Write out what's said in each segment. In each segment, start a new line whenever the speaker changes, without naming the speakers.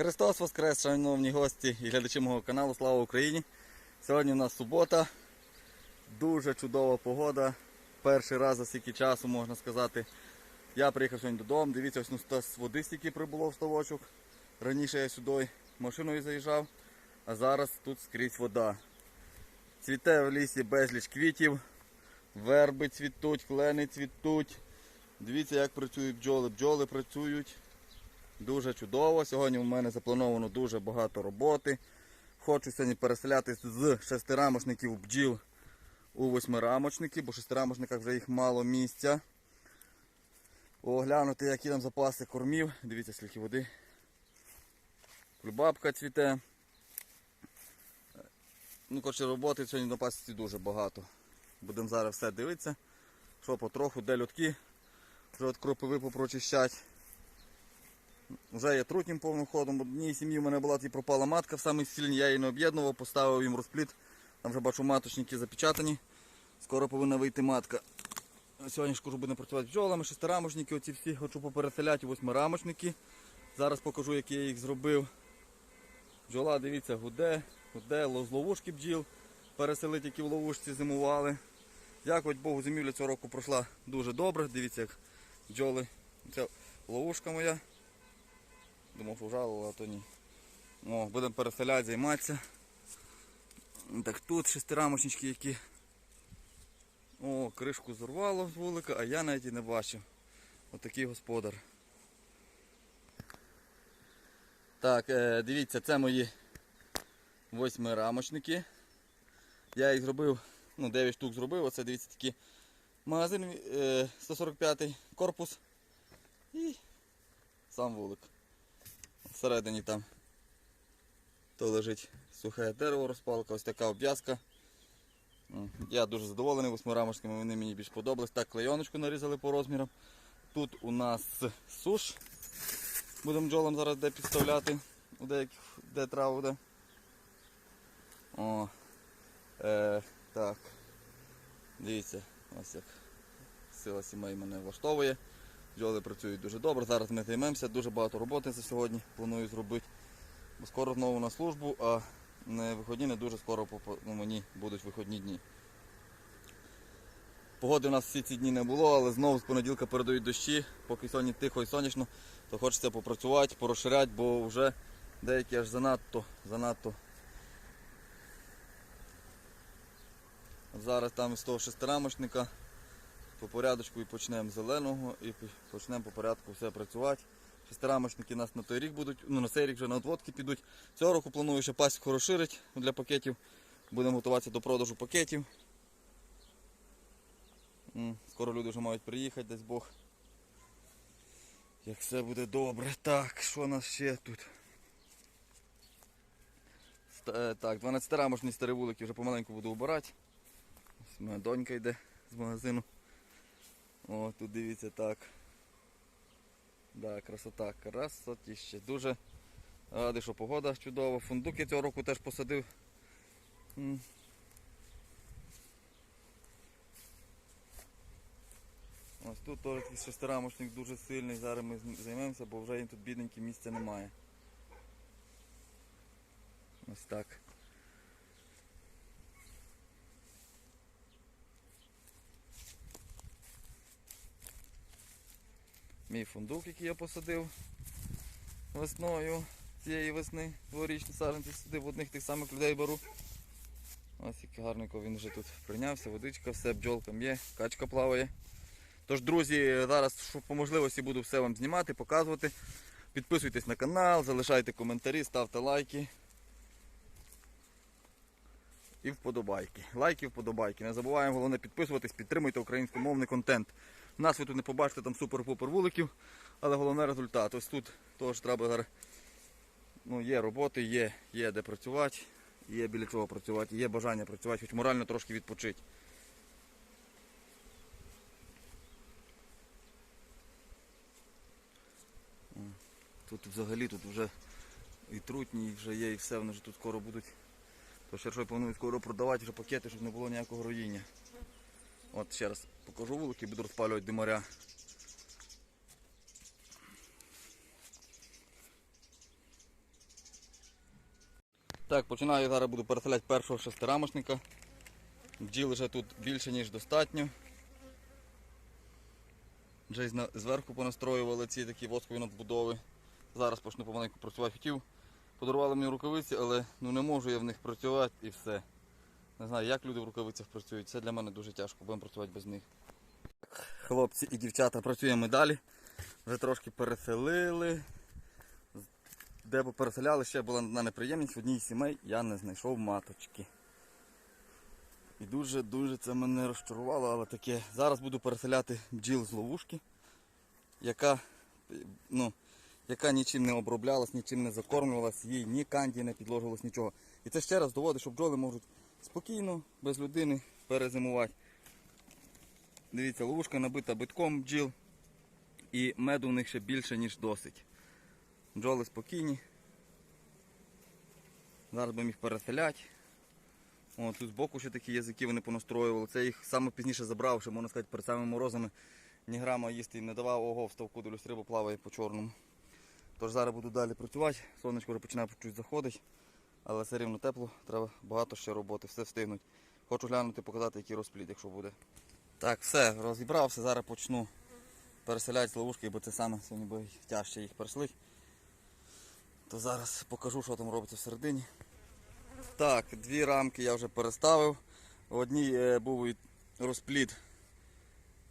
Христос Воскрес, шановні гості і глядачі мого каналу Слава Україні! Сьогодні у нас субота, дуже чудова погода. Перший раз за стільки часу можна сказати. Я приїхав сьогодні додому. Дивіться, ось ну, води стільки прибуло в ставочок. Раніше я сюди машиною заїжджав, а зараз тут скрізь вода. Цвіте в лісі безліч квітів, верби цвітуть, клени цвітуть. Дивіться, як працюють бджоли. Бджоли працюють. Дуже чудово. Сьогодні у мене заплановано дуже багато роботи. Хочу сьогодні переселятись з шестирамошників бджіл у восьмирамочники, бо в шестирамошниках вже їх мало місця. Оглянути, які там запаси кормів. Дивіться, скільки води. Кульбабка цвіте. Ну, коротше, роботи сьогодні на пасіці дуже багато. Будемо зараз все дивитися. Що потроху, де льотки. Вже от кропиви попрочищать. Вже є трутнім повним ходом. Одній сім'ї в мене була і пропала матка в самій сильній, я її не об'єднував, поставив їм розпліт. Там вже бачу маточники запечатані. Скоро повинна вийти матка. Сьогодні ж кажу, будемо працювати бджолами, шестирамочники, оці всі хочу попереселяти, восьмирамочники. Зараз покажу, які я їх зробив. Бджола, дивіться, гуде, гуде, з ловушки бджіл. Переселити, які в ловушці зимували. Дякувати Богу, зимівля цього року пройшла дуже добре. Дивіться, як бджоли. Це ловушка моя. Думав, що вжалила, а то ні. О, будемо переселяти, займатися. Так тут шестирамочнички які. О, кришку зорвало з вулика, а я навіть і не бачив. Отакий господар. Так, е, дивіться, це мої восьмирамочники. Я їх зробив, ну 9 штук зробив, оце дивіться такі магазин е, 145 корпус і сам вулик. Всередині там то лежить сухе дерево, розпалка, ось така обв'язка. Я дуже задоволений восьмирамочками, вони мені більш подобались. Так, клейоночку нарізали по розмірам. Тут у нас суш. Будемо бджолам зараз де підставляти, деяких, де трава буде. О, е, так. Дивіться, ось як сила сімей мене влаштовує. Бджоли працюють дуже добре. Зараз ми займемося, дуже багато роботи за сьогодні планую зробити. Скоро знову на службу, а не виходні не дуже скоро ну, мені будуть виходні дні. Погоди у нас всі ці дні не було, але знову з понеділка передають дощі, поки сьогодні тихо і сонячно, то хочеться попрацювати, порозширяти, бо вже деякі аж занадто, занадто. Зараз там з того шестирамочника по порядочку і почнемо зеленого і почнемо по порядку все працювати. Шестирамочники у нас на той рік будуть, ну на цей рік вже на отводки підуть. Цього року планую ще пасіку розширити для пакетів. Будемо готуватися до продажу пакетів. Скоро люди вже мають приїхати, десь Бог. Як все буде добре. Так, що у нас ще тут? Е, Так, 12 рамошні старі вулики вже помаленьку буду обирати. Ось моя донька йде з магазину. О, тут дивіться так. Да, красота, красотіще. Дуже радий, що погода чудова. Фундук я цього року теж посадив. Ось тут теж шестирамочник дуже сильний. Зараз ми займемося, бо вже їм тут бідненьке місця немає. Ось так. Мій фундук, який я посадив весною цієї весни, дворічні саджанці садив, одних тих самих людей беру. Ось який гарненько він вже тут прийнявся, водичка, все, бджолкам є, качка плаває. Тож, друзі, зараз по можливості буду все вам знімати, показувати. Підписуйтесь на канал, залишайте коментарі, ставте лайки. І вподобайки. Лайки, вподобайки. Не забуваємо, головне підписуватись, підтримуйте українськомовний контент. Нас ви тут не побачите там супер-пупер вуликів, але головне результат. Ось тут теж треба. Ну, є роботи, є, є де працювати, є біля чого працювати, є бажання працювати, хоч морально трошки відпочити. Тут взагалі тут вже і трутні і вже є, і все, вони вже тут скоро будуть. То ще що я планую скоро продавати вже пакети, щоб не було ніякого роїння. От ще раз покажу вулики, буду розпалювати димаря. Так, починаю зараз буду переселяти першого шестирамошника. Бджіл вже тут більше, ніж достатньо. Вже зверху понастроювали ці такі воскові надбудови. Зараз почну помаленьку працювати. Хотів, подарували мені рукавиці, але ну не можу я в них працювати і все. Не знаю, як люди в рукавицях працюють. Це для мене дуже тяжко, будемо працювати без них. Хлопці і дівчата працюємо далі. Вже трошки переселили. Де переселяли, ще була одна неприємність. В одній з сімей я не знайшов маточки. І дуже-дуже це мене розчарувало, але таке. Зараз буду переселяти бджіл з ловушки, яка, ну, яка нічим не оброблялась, нічим не закормлювалась, їй ні канді не підложилось, нічого. І це ще раз доводить, що бджоли можуть спокійно, без людини перезимувати. Дивіться, ловушка набита битком бджіл. І меду в них ще більше, ніж досить. Бджоли спокійні. Зараз будемо їх переселяти. О, тут збоку ще такі язики вони понастроювали. Це їх саме пізніше забрав, ще можна сказати, перед самими морозами ні грама їсти їм не давав, ого, в ставку риба плаває по чорному. Тож зараз буду далі працювати. Сонечко вже починає чуть заходить, але все рівно тепло, треба багато ще роботи, все встигнуть. Хочу глянути, показати, який розплід, якщо буде. Так, все, розібрався, зараз почну переселяти ловушки, бо це саме сьогодні тяжче їх переселити. То зараз покажу, що там робиться всередині. Так, дві рамки я вже переставив. В одній е, був розплід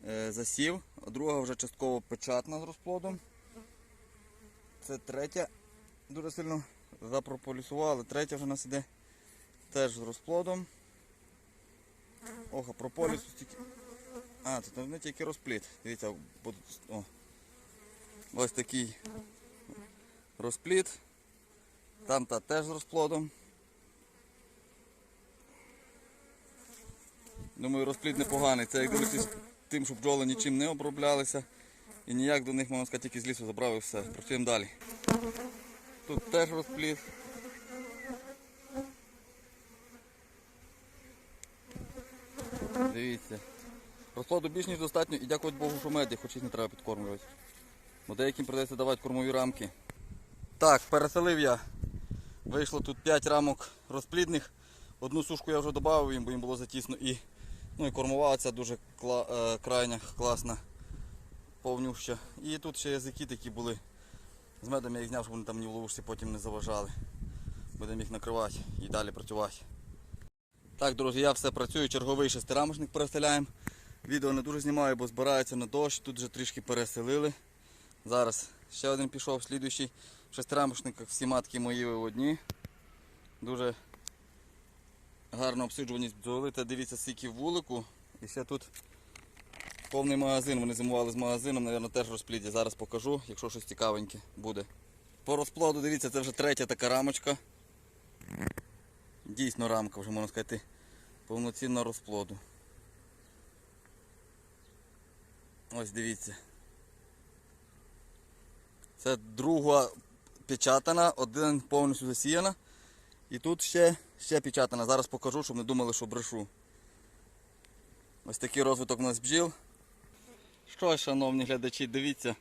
е, засів, а друга вже частково печатна з розплодом. Це третя дуже сильно запрополісували. Третя вже у нас іде теж з розплодом. Ох, а прополісу стільки. А, тут не тільки розплід. Дивіться, будуть. О. Ось такий розплід. Там та теж з розплодом. Думаю, розплід непоганий. Це як дивитись тим, щоб бджоли нічим не оброблялися. І ніяк до них, можна сказати, тільки з лісу забрав і все. Працюємо далі. Тут теж розплід. Дивіться. Розплоду більш ніж достатньо і дякувати Богу, що меді, хоч їх не треба підкормлювати. Бо деяким придеться давати кормові рамки. Так, переселив я. Вийшло тут 5 рамок розплідних. Одну сушку я вже додав їм, бо їм було затісно. І, ну, і кормова дуже кла, е, крайня, класна, повнюща. І тут ще язики такі були. З медом я їх зняв, щоб вони там ні в ловушці потім не заважали. Будемо їх накривати і далі працювати. Так, друзі, я все працюю, черговий шестирамочник переселяємо. Відео не дуже знімаю, бо збирається на дощ, тут вже трішки переселили. Зараз ще один пішов, слідуючий. В шестирамочниках всі матки мої виводні. Дуже гарно обсиджуваність бджоли. Та дивіться, скільки вулику. І ще тут повний магазин. Вони зимували з магазином, мабуть, теж розплідять. Зараз покажу, якщо щось цікавеньке буде. По розплоду, дивіться, це вже третя така рамочка. Дійсно рамка, вже можна сказати, повноцінна розплоду. Ось дивіться. Це друга печатана, один повністю засіяна. І тут ще, ще печатана. Зараз покажу, щоб не думали, що брешу. Ось такий розвиток у нас бджіл. Що, шановні глядачі, дивіться.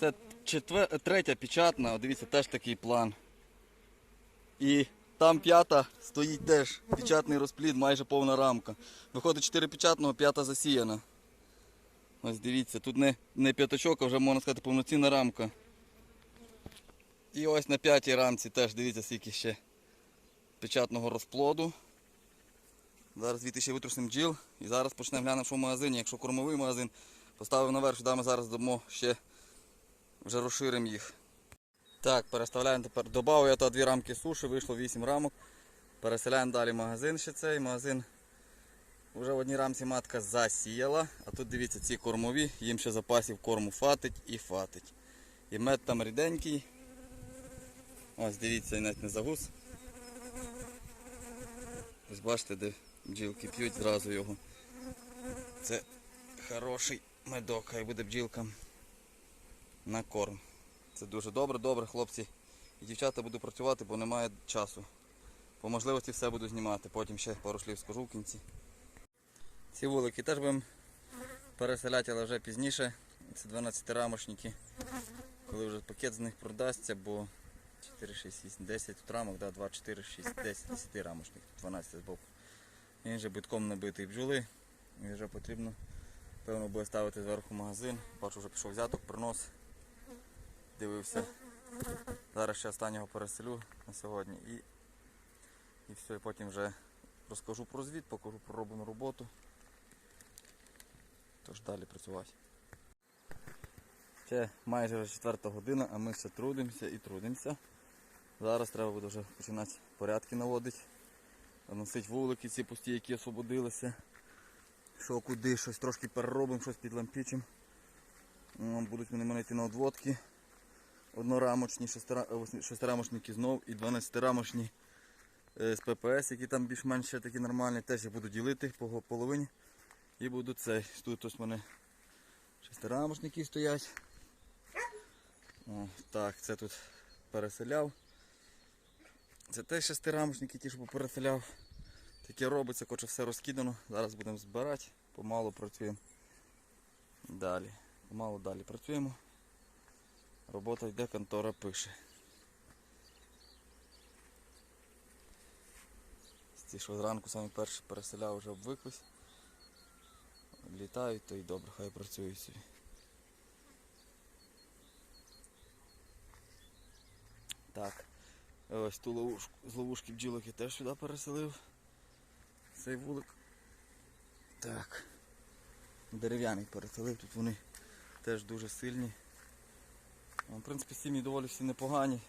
Це четвер... третя печатна, дивіться, теж такий план. І там п'ята стоїть теж печатний розплід, майже повна рамка. Виходить 4 печатного, п'ята засіяна. Ось дивіться, тут не, не п'ятачок, а вже можна сказати повноцінна рамка. І ось на п'ятій рамці теж дивіться, скільки ще печатного розплоду. Зараз звідти ще витрусимо бджіл і зараз почнемо глянемо, що в магазині. Якщо кормовий магазин, поставив наверх, сюди ми зараз дамо ще вже розширимо їх. Так, переставляємо тепер. Добавив я та дві рамки суші, вийшло 8 рамок. Переселяємо далі магазин ще цей. Магазин вже в одній рамці матка засіяла, а тут дивіться ці кормові, їм ще запасів корму фатить і фатить. І мед там ріденький. Ось дивіться, навіть не загус. Ось бачите, де бджілки п'ють зразу його. Це хороший медок, хай буде бджілкам на корм. Це дуже добре, добре, хлопці. І дівчата буду працювати, бо немає часу. По можливості все буду знімати, потім ще пару слів скажу в кінці. Ці вулики теж будемо переселяти, але вже пізніше. Це 12 рамошники. Коли вже пакет з них продасться, бо 4, 6, 8, 10 тут рамок, да, 2, 4, 6, 10, 10 рамочних, 12 з боку. Він вже битком набитий бджоли. Вже потрібно, певно, буде ставити зверху магазин. Бачу, вже пішов взяток, принос. Дивився. Зараз ще останнього переселю на сьогодні і, і все, і потім вже розкажу про звіт, покажу про роботу. Тож далі працювати. Ще майже вже четверта година, а ми ще трудимося і трудимося. Зараз треба буде вже починати порядки наводити, носити вулики ці пусті, які освободилися. Що куди, щось трошки переробимо, щось підлампічимо. Будуть вони мене йти на одводки. Однорамочні, шестира- шестирамочники знов і 12-рамочні е, з ППС, які там більш-менш такі нормальні. Теж я буду ділити по половині. І буду цей. Тут ось мене шестирамочники стоять. О, так, це тут переселяв. Це теж шестирамочники, ті, що попереселяв. Таке робиться, хоче все розкидано. Зараз будемо збирати, помалу працюємо. Далі. Помалу далі працюємо. Робота йде, контора пише. Ті, що зранку самі перші переселяв, вже обвиклись. Літають, то й добре, хай працюють собі. Так. Ось ту ловушку, з ловушки бджілок я теж сюди переселив. Цей вулик. Так. Дерев'яний переселив, тут вони теж дуже сильні. Ну, В принципі, сім'ї доволі всі непогані.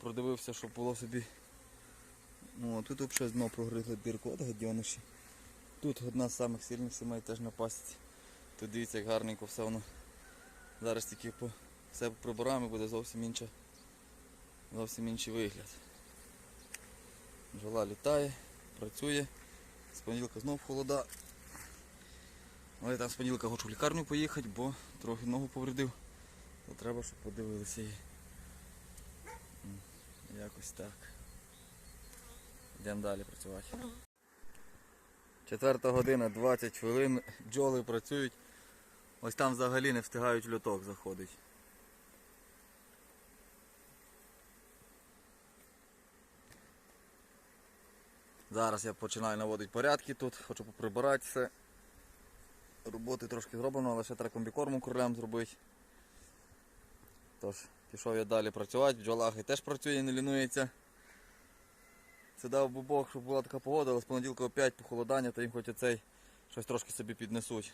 Продивився, щоб було собі. Ну, тут взагалі дно прогризли дірку, от гадьониші. Тут одна з самих сильних сімей теж на пасіці. Тут дивіться, як гарненько все воно. Зараз тільки по все прибираємо буде зовсім інша, зовсім інший вигляд. Бджола літає, працює. З понеділка знов холода. Але я там з понеділка хочу в лікарню поїхати, бо трохи ногу повредив. То треба, щоб подивилися її. Якось так. Йдемо далі працювати. Четверта година, 20 хвилин, бджоли працюють. Ось там взагалі не встигають льоток Зараз я починаю наводити порядки тут, хочу поприбирати все. Роботи трошки зроблено, але ще треба комбікорму кролям зробити. Тож, пішов я далі працювати, бджолахи теж працює, не лінується. Це дав би Бог, щоб була така погода, але з понеділка опять похолодання, то їм хоч оцей щось трошки собі піднесуть.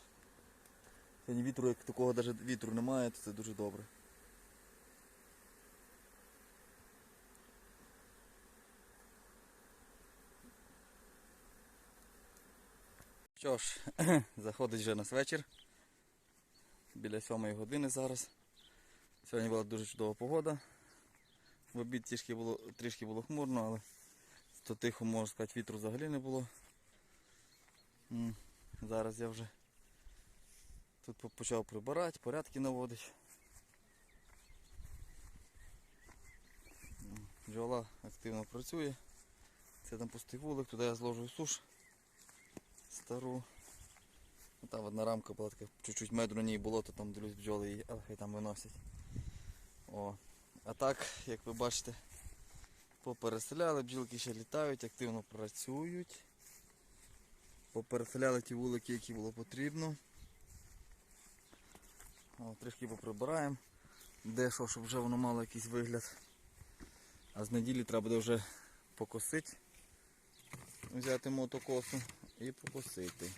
Сьогодні вітру, як такого навіть вітру немає, то це дуже добре. Що ж, заходить вже нас вечір. Біля сьомої години зараз. Сьогодні була дуже чудова погода. В обід трішки було, трішки було хмурно, але то тихо, можна сказати, вітру взагалі не було. Зараз я вже тут почав прибирати, порядки наводити. М, Бджола активно працює. Це там пустий вулик, туди я зложу суш стару. Ну, Там одна рамка була така, чуть-чуть меду на ній було, то там дивлюсь бджоли її, але там виносять. О. А так, як ви бачите, попереселяли, бджілки ще літають, активно працюють. Попереселяли ті вулики, які було потрібно. О, трішки поприбираємо. Де що, щоб вже воно мало якийсь вигляд. А з неділі треба буде вже покосити. Взяти мотокосу і покосити.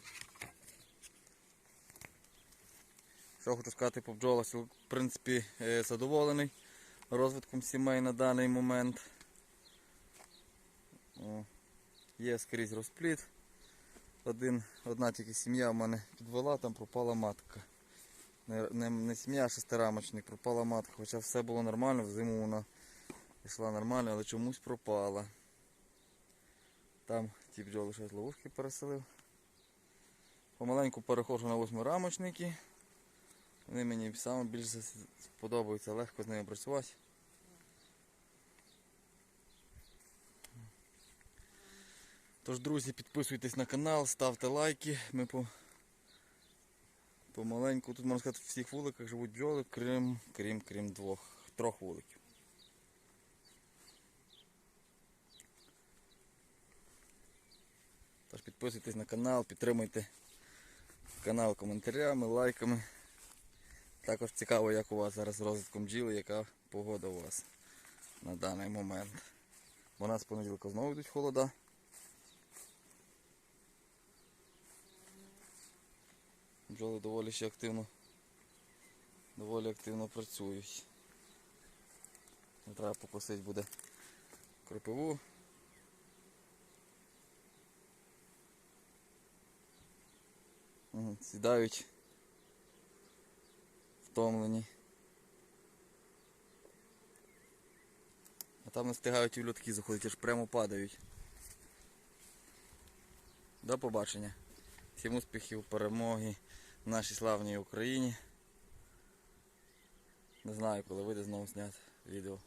Що хочу сказати по бджолах, в принципі, е, задоволений розвитком сімей на даний момент. О, є скрізь розпліт. Один, одна тільки сім'я в мене підвела, там пропала матка. Не, не, не сім'я, а шестирамочник, пропала матка. Хоча все було нормально, взиму вона йшла нормально, але чомусь пропала. Там ті бджоли ще з ловушки переселив. Помаленьку переходжу на восьмирамочники. Вони мені саме більше сподобаються, легко з ними працювати. Тож, друзі, підписуйтесь на канал, ставте лайки. Ми по... помаленьку, тут можна сказати, в всіх вуликах живуть бджоли, крім, крім, крім двох, трьох вуликів. Підписуйтесь на канал, підтримуйте канал коментарями, лайками. Також цікаво, як у вас зараз розвитком бджіли, яка погода у вас на даний момент. У нас понеділка знову йдуть холода. Бджоли доволі ще активно, доволі активно працюють. Треба покосити буде кропиву. Сідають втомлені. А там не встигають і в льотки заходять, аж прямо падають. До побачення. Всім успіхів, перемоги в нашій славній Україні. Не знаю, коли вийде знову зняти відео.